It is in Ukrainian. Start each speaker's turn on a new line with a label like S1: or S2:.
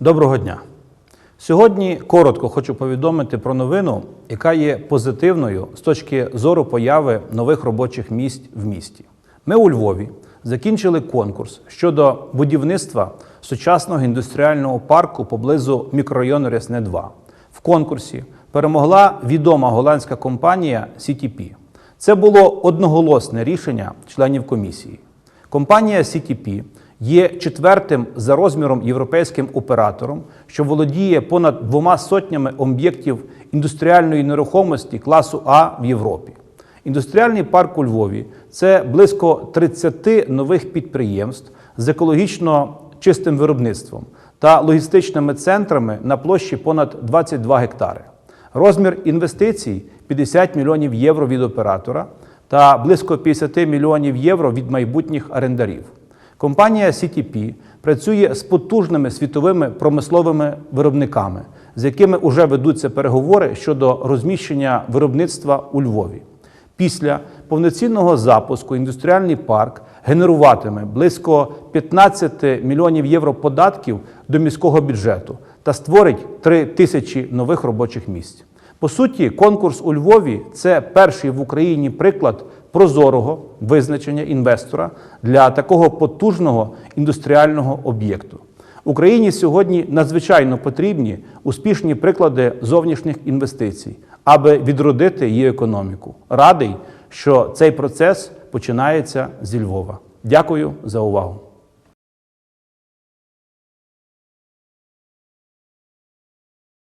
S1: Доброго дня. Сьогодні коротко хочу повідомити про новину, яка є позитивною з точки зору появи нових робочих місць в місті. Ми у Львові закінчили конкурс щодо будівництва сучасного індустріального парку поблизу мікрорайону Рясне 2. В конкурсі перемогла відома голландська компанія CTP. Це було одноголосне рішення членів комісії. Компанія CTP є четвертим за розміром європейським оператором, що володіє понад двома сотнями об'єктів індустріальної нерухомості класу А в Європі. Індустріальний парк у Львові це близько 30 нових підприємств з екологічно чистим виробництвом та логістичними центрами на площі понад 22 гектари. Розмір інвестицій 50 мільйонів євро від оператора та близько 50 мільйонів євро від майбутніх орендарів. Компанія CTP працює з потужними світовими промисловими виробниками, з якими вже ведуться переговори щодо розміщення виробництва у Львові. Після повноцінного запуску індустріальний парк генеруватиме близько 15 мільйонів євро податків до міського бюджету та створить 3 тисячі нових робочих місць. По суті, конкурс у Львові це перший в Україні приклад прозорого визначення інвестора для такого потужного індустріального об'єкту. Україні сьогодні надзвичайно потрібні успішні приклади зовнішніх інвестицій, аби відродити її економіку. Радий, що цей процес починається зі Львова. Дякую за увагу.